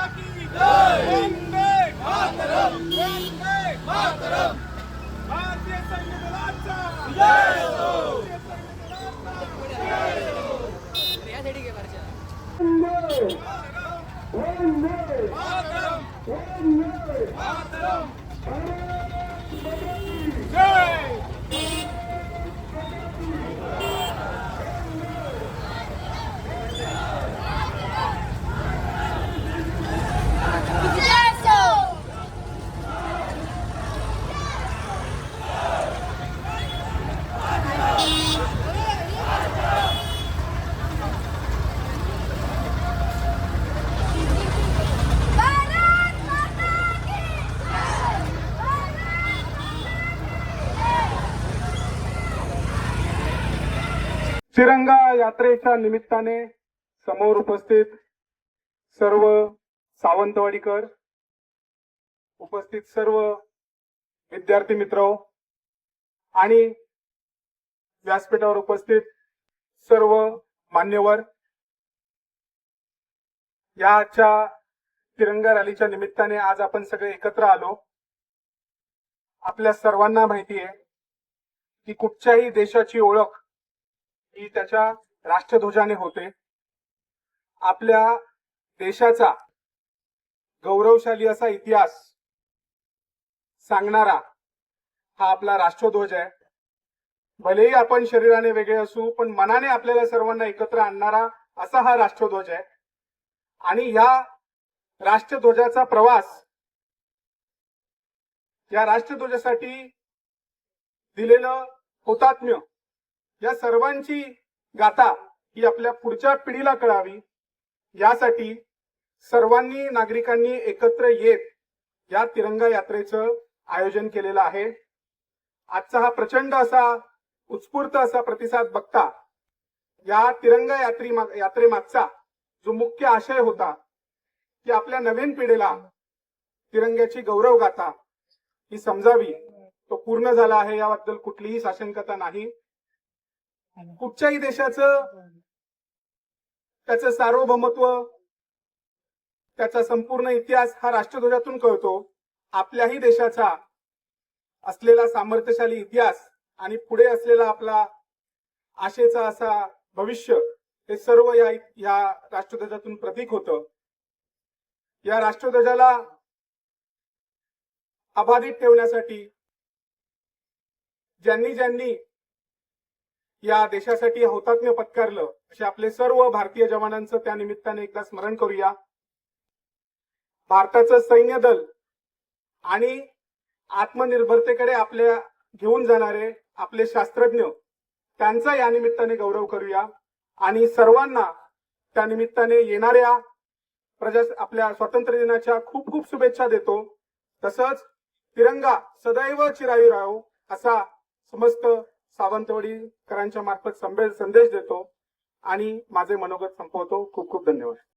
माता की वंदे मातरम वंदे मातरम भारतीय सैन्य दलाचा जय हो यासाठी घे वर्षा मातरम तिरंगा यात्रेच्या निमित्ताने समोर उपस्थित सर्व सावंतवाडीकर उपस्थित सर्व विद्यार्थी मित्र आणि व्यासपीठावर उपस्थित सर्व मान्यवर. याच्या तिरंगा रॅलीच्या निमित्ताने आज आपण सगळे एकत्र आलो. आपल्या सर्वांना माहिती आहे की कुठच्याही देशाची ओळख ही त्याच्या राष्ट्रध्वजाने होते. आपल्या देशाचा गौरवशाली असा इतिहास सांगणारा हा आपला राष्ट्रध्वज आहे. भलेही आपण शरीराने वेगळे असू पण मनाने आपल्याला सर्वांना एकत्र आणणारा असा हा राष्ट्रध्वज आहे. आणि ह्या राष्ट्रध्वजाचा प्रवास या राष्ट्रध्वजासाठी दिलेलं हुतात्म्य या सर्वांची गाथा ही आपल्या पुढच्या पिढीला कळावी. यासाठी सर्वांनी नागरिकांनी एकत्र येत या तिरंगा यात्रेचं आयोजन केलेलं आहे. आजचा हा प्रचंड असा उत्स्फूर्त असा प्रतिसाद बघता या तिरंगा यात्री यात्रेमागचा जो मुख्य आशय होता की आपल्या नवीन पिढीला तिरंग्याची गौरव गाथा ही समजावी. तो पूर्ण झाला आहे याबद्दल कुठलीही साशंकता नाही. कुठच्याही देशाचं त्याचं सार्वभौमत्व त्याचा संपूर्ण इतिहास हा राष्ट्रध्वजातून कळतो. आपल्याही देशाचा असलेला सामर्थ्यशाली इतिहास आणि पुढे असलेला आपला आशेचा असा भविष्य हे सर्व या या राष्ट्रध्वजातून प्रतीक होतं. या राष्ट्रध्वजाला अबाधित ठेवण्यासाठी ज्यांनी ज्यांनी या देशासाठी हौतात्म्य पत्कारलं असे आपले सर्व भारतीय जवानांचं त्या निमित्ताने एकदा स्मरण करूया. भारताचं सैन्य दल आणि आत्मनिर्भरतेकडे आपल्या घेऊन जाणारे आपले शास्त्रज्ञ त्यांचा या निमित्ताने गौरव करूया. आणि सर्वांना त्या निमित्ताने येणाऱ्या प्रजा आपल्या स्वातंत्र्य दिनाच्या खूप खूप शुभेच्छा देतो. तसंच तिरंगा सदैव चिरायू राहो असा समस्त सावंतवाडीकरांच्या मार्फत संदेश देतो आणि माझे मनोगत संपवतो. खूप खूप धन्यवाद.